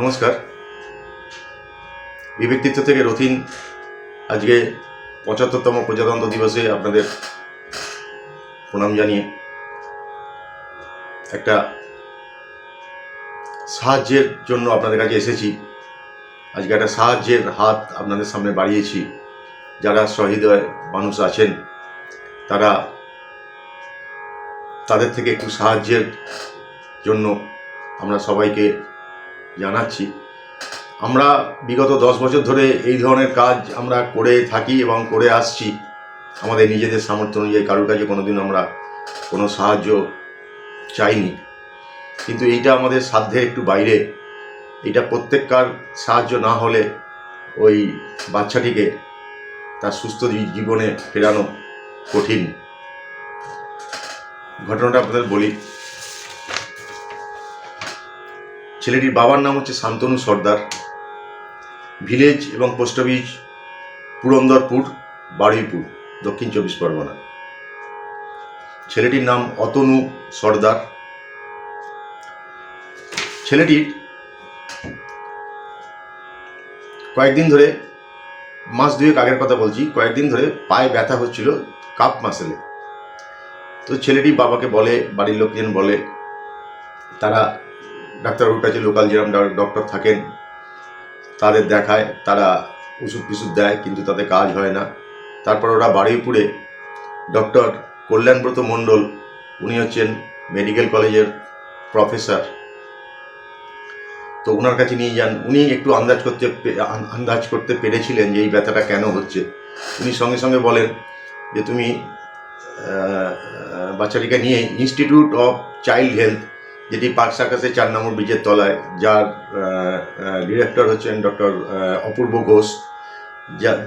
নমস্কার। বিব্যক্তিত্ব থেকে রথিন, আজকে পঁচাত্তরতম প্রজাতন্ত্র দিবসে আপনাদের প্রণাম জানিয়ে একটা সাহায্যের জন্য আপনাদের কাছে এসেছি। আজকে একটা সাহায্যের হাত আপনাদের সামনে বাড়িয়েছি। যারা সহৃদয় মানুষ আছেন, তারা তাদের থেকে একটু সাহায্যের জন্য আমরা সবাইকে জানাচ্ছি। আমরা বিগত দশ বছর ধরে এই ধরনের কাজ আমরা করে থাকি এবং করে আসছি। আমাদের নিজেদের সামর্থ্য অনুযায়ী কারোর কাছে কোনো দিন আমরা কোনো সাহায্য চাইনি। কিন্তু এইটা আমাদের সাধ্যের একটু বাইরে। এটা প্রত্যেককার সাহায্য না হলে ওই বাচ্চাটিকে তার সুস্থ জীবনে ফেরানো কঠিন। ঘটনাটা আপনাদের বলি। ছেলেটির বাবার নাম হচ্ছে শান্তনু সর্দার। ভিলেজ এবং পোস্ট অফিস পুরন্দরপুর, বারুইপুর, দক্ষিণ চব্বিশ পরগনা। ছেলেটির নাম অতনু সর্দার। ছেলেটির কয়েকদিন ধরে, মাস দুয়েক আগের কথা বলছি, কয়েকদিন ধরে পায়ে ব্যথা হচ্ছিল কাপ মাসেলে। তো ছেলেটি বাবাকে বলে, বাড়ির লোকজন বলে, তারা ডাক্তারবাবুর কাছে লোকাল যেরকম ডক্টর থাকেন, তাদের দেখায়, তারা ওষুধ ফিষুধ দেয়, কিন্তু তাতে কাজ হয় না। তারপর ওরা বারুইপুরে ডক্টর কল্যাণব্রত মণ্ডল, উনি হচ্ছেন মেডিকেল কলেজের প্রফেসর। তো ওনার কাছে নিয়ে যান। উনি একটু আন্দাজ করতে আন্দাজ করতে পেরেছিলেন যে এই ব্যথাটা কেন হচ্ছে। উনি সঙ্গে সঙ্গে বলেন যে তুমি বাচ্চাটিকে নিয়ে ইনস্টিটিউট অফ চাইল্ড হেলথ যেটি পার্ক সার্কাসের চার নম্বর ব্রিজের তলায়, যার ডিরেক্টর হচ্ছেন ডক্টর অপূর্ব ঘোষ।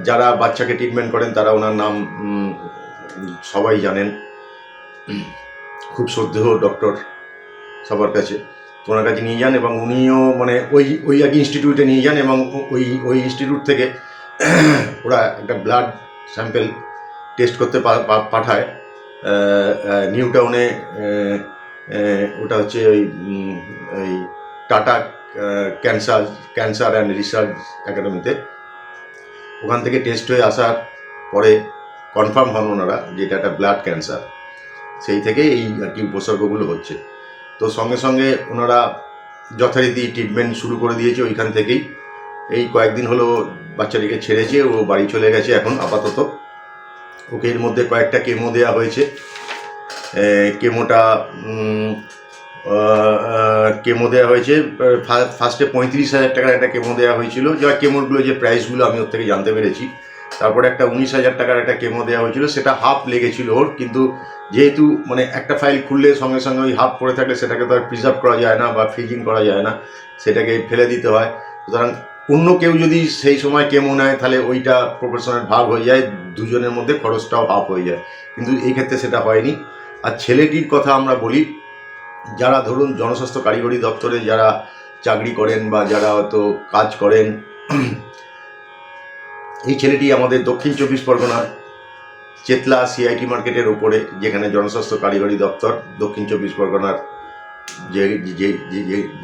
যারা বাচ্চাকে ট্রিটমেন্ট করেন, তারা ওনার নাম সবাই জানেন। খুব শ্রদ্ধেয় ডক্টর সবার কাছে। ওনার কাছে নিয়ে যান এবং উনিও মানে ওই ওই এক ইনস্টিটিউটে নিয়ে যান এবং ওই ওই ইনস্টিটিউট থেকে ওরা একটা ব্লাড স্যাম্পেল টেস্ট করতে পাঠায়। নিউ টাউনে ওটা হচ্ছে ওই ওই Tata cancer cancer and research একাডেমিতে। ওখান থেকে টেস্ট হয়ে আসার পরে কনফার্ম হন ওনারা যে এটা একটা ব্লাড ক্যান্সার। সেই থেকে এই আর কি উপসর্গগুলো হচ্ছে। তো সঙ্গে সঙ্গে ওনারা যথারীতি ট্রিটমেন্ট শুরু করে দিয়েছে ওইখান থেকেই। এই কয়েকদিন হলো বাচ্চাটিকে ছেড়েছে, ও বাড়ি চলে গেছে এখন আপাতত। ওকে এর মধ্যে কয়েকটা কেমো দেওয়া হয়েছে। কেমোটা কেমো দেওয়া হয়েছে। ফার্স্টে পঁয়ত্রিশ হাজার টাকার একটা কেমো দেওয়া হয়েছিল। যা কেমোগুলো, যে প্রাইসগুলো আমি ওর থেকে জানতে পেরেছি, তারপরে একটা উনিশ হাজার টাকার একটা কেমো দেওয়া হয়েছিল। সেটা হাফ লেগেছিল ওর, কিন্তু যেহেতু মানে একটা ফাইল খুললে সঙ্গে সঙ্গে ওই হাফ পড়ে থাকলে সেটাকে তো আর প্রিজার্ভ করা যায় না বা ফ্রিজিং করা যায় না, সেটাকে ফেলে দিতে হয়। সুতরাং অন্য কেউ যদি সেই সময় কেমো নেয়, তাহলে ওইটা প্রফেশনের ভাগ হয়ে যায়, দুজনের মধ্যে খরচটাও হাফ হয়ে যায়। কিন্তু এই ক্ষেত্রে সেটা হয়নি। আর ছেলেটির কথা আমরা বলি, যারা ধরুন জনস্বাস্থ্য কারিগরি দপ্তরে যারা চাকরি করেন বা যারা হয়তো কাজ করেন, এই ছেলেটি আমাদের দক্ষিণ চব্বিশ পরগনার চেতলা সিআইটি মার্কেটের ওপরে যেখানে জনস্বাস্থ্য কারিগরি দপ্তর দক্ষিণ চব্বিশ পরগনার যে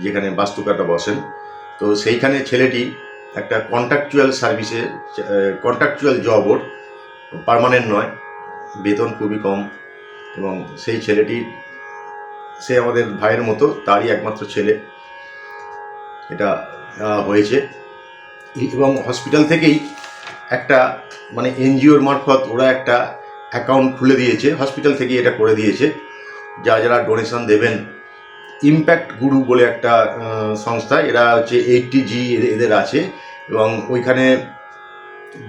যেখানে বাস্তুকাটা বসেন। তো সেইখানে ছেলেটি একটা কন্ট্রাকচুয়াল সার্ভিসে কন্ট্রাকচুয়াল জব ওর পার্মানেন্ট নয়, বেতন খুবই কম এবং সেই ছেলেটি, সে আমাদের ভাইয়ের মতো, তারই একমাত্র ছেলে। এটা হয়েছে। এবং হসপিটাল থেকেই একটা মানে এনজিওর মারফত ওরা একটা অ্যাকাউন্ট খুলে দিয়েছে। হসপিটাল থেকে এটা করে দিয়েছে। যারা যারা ডোনেশন দেবেন, ইম্প্যাক্ট গুরু বলে একটা সংস্থা, এরা হচ্ছে এইটটি জি এদের আছে। এবং ওইখানে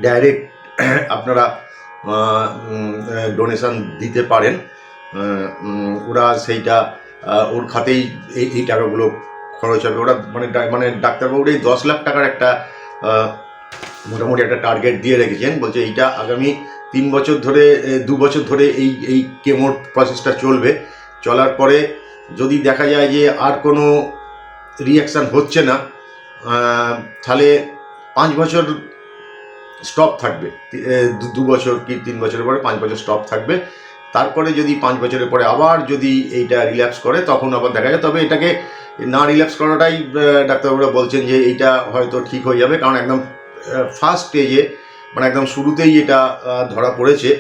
ডাইরেক্ট আপনারা ডোনেশন দিতে পারেন। ওরা সেইটা ওর খাতেই এই এই টাকাগুলো খরচ হবে। ওরা মানে মানে ডাক্তারবাবুর এই দশ লাখ টাকার একটা মোটামুটি একটা টার্গেট দিয়ে রেখেছেন। বলছে এইটা আগামী তিন বছর ধরে দু বছর ধরে এই এই কেমোর প্রসেসটা চলবে। চলার পরে যদি দেখা যায় যে আর কোনো রিয়াকশান হচ্ছে না তাহলে পাঁচ বছর স্টপ থাকবে। দু বছর কি তিন বছরের পরে পাঁচ বছর স্টপ থাকবে। তারপরে যদি পাঁচ বছরের পরে আবার যদি এইটা রিল্যাক্স করে, তখন আবার দেখা যায়। তবে এটাকে না রিল্যাক্স করাটাই ডাক্তারবাবুরা বলছেন যে এইটা হয়তো ঠিক হয়ে যাবে, কারণ একদম ফার্স্ট স্টেজে মানে একদম শুরুতেই এটা ধরা পড়েছে।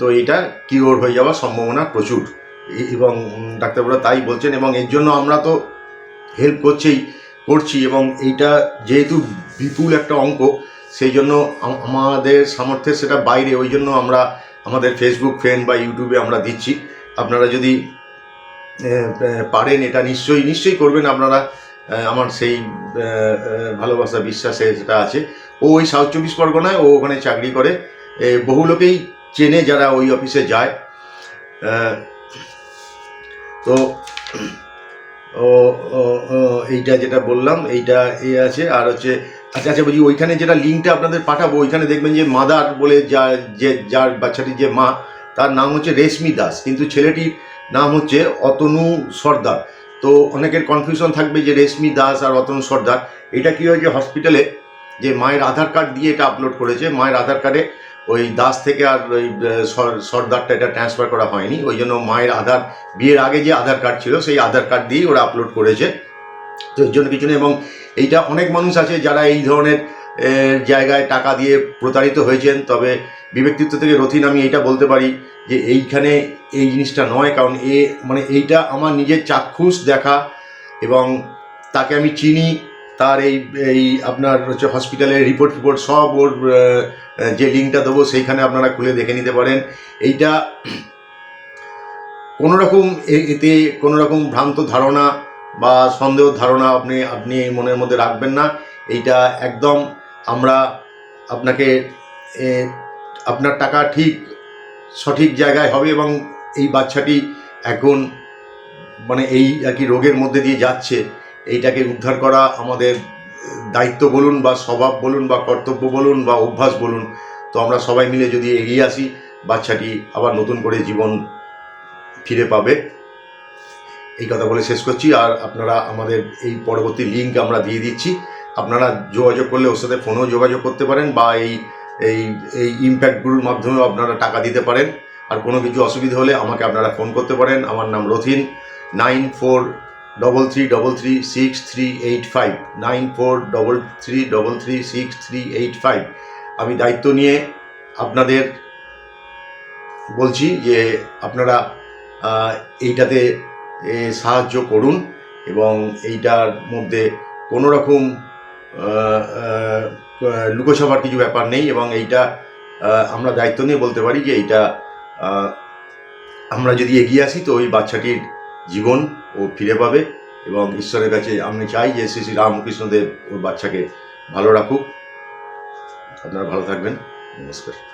তো এটা কিওর হয়ে যাওয়ার সম্ভাবনা প্রচুর। এবং ডাক্তারবাবুরা তাই বলছেন, এবং এর জন্য আমরা তো হেল্প করছেই, করছি, এবং এইটা যেহেতু বিপুল একটা অঙ্ক, সেই জন্য আমাদের সামর্থ্যের সেটা বাইরে, ওই জন্য আমরা আমাদের ফেসবুক ফ্রেন্ড বা ইউটিউবে আমরা দিচ্ছি। আপনারা যদি পারেন এটা নিশ্চয়ই নিশ্চয়ই করবেন আপনারা আমার সেই ভালোবাসা বিশ্বাসে যেটা আছে। ও ওই সাউথ চব্বিশ পরগনায় ও ওখানে চাকরি করে। বহু লোকেই চেনে যারা ওই অফিসে যায়। তো ও, এইটা যেটা বললাম এইটা এ আছে। আর হচ্ছে আচ্ছা আচ্ছা বলছি ওইখানে যেটা লিঙ্কটা আপনাদের পাঠাবো, ওইখানে দেখবেন যে মাদার বলে যা, যে, যার বাচ্চাটির যে মা, তার নাম হচ্ছে রেশমি দাস, কিন্তু ছেলেটির নাম হচ্ছে অতনু সর্দার। তো অনেকের কনফিউশন থাকবে যে রেশমি দাস আর অতনু সর্দার, এটা কী হয়েছে হসপিটালে যে মায়ের আধার কার্ড দিয়ে এটা আপলোড করেছে, মায়ের আধার কার্ডে ওই দাস থেকে আর ওই সর্দারটা এটা ট্রান্সফার করা হয়নি, ওই জন্য মায়ের আধার, বিয়ের আগে যে আধার কার্ড ছিল, সেই আধার কার্ড দিয়েই ওরা আপলোড করেছে। তো এর জন্য কিছু নেই, এবং এইটা অনেক মানুষ আছে যারা এই ধরনের জায়গায় টাকা দিয়ে প্রতারিত হয়েছেন। তবে বিব্যক্তিত্ব থেকে রথিন আমি এইটা বলতে পারি যে এইখানে এই জিনিসটা নয়, কারণ এ মানে এইটা আমার নিজের চাক্ষুষ দেখা, এবং তাকে আমি চিনি। তার এই এই আপনার হচ্ছে হসপিটালের রিপোর্ট ফিপোর্ট সব ওর যে লিঙ্কটা দেবো সেইখানে আপনারা খুলে দেখে নিতে পারেন। এইটা কোনো রকম এ- এতে কোনো রকম ভ্রান্ত ধারণা বা সন্দেহ, ধারণা আপনি আপনি এই মনের মধ্যে রাখবেন না। এইটা একদম আমরা আপনাকে আপনার টাকা ঠিক, সঠিক জায়গায় হবে এবং এই বাচ্চাটি এখন মানে এই আর কি রোগের মধ্যে দিয়ে যাচ্ছে, এইটাকে উদ্ধার করা আমাদের দায়িত্ব বলুন বা স্বভাব বলুন বা কর্তব্য বলুন বা অভ্যাস বলুন। তো আমরা সবাই মিলে যদি এগিয়ে আসি, বাচ্চাটি আবার নতুন করে জীবন ফিরে পাবে। এই কথা বলে শেষ করছি, আর আপনারা আমাদের এই পরবর্তী লিঙ্ক আমরা দিয়ে দিচ্ছি। আপনারা যোগাযোগ করলে ওর সাথে ফোনেও যোগাযোগ করতে পারেন, বা এই এই এই ইম্প্যাক্ট গ্রুপের মাধ্যমেও আপনারা টাকা দিতে পারেন। আর কোনো কিছু অসুবিধা হলে আমাকে আপনারা ফোন করতে পারেন। আমার নাম Rathin nine four double three double three six three eight five nine four double three double three six three eight five আমি দায়িত্ব নিয়ে আপনাদের বলছি যে আপনারা এইটাতে সাহায্য করুন এবং এইটার মধ্যে কোনো রকম আহ, কিছু ব্যাপার নেই এবং এইটা আমরা দায়িত্ব নিয়ে বলতে পারি যে এইটা আমরা যদি এগিয়ে আসি তো ওই বাচ্চাটির জীবন ও ফিরে পাবে এবং ঈশ্বরের কাছে আমি চাই যে শ্রী শ্রী রামকৃষ্ণদেব ওর বাচ্চাকে ভালো রাখুক। আপনারা ভালো থাকবেন। নমস্কার।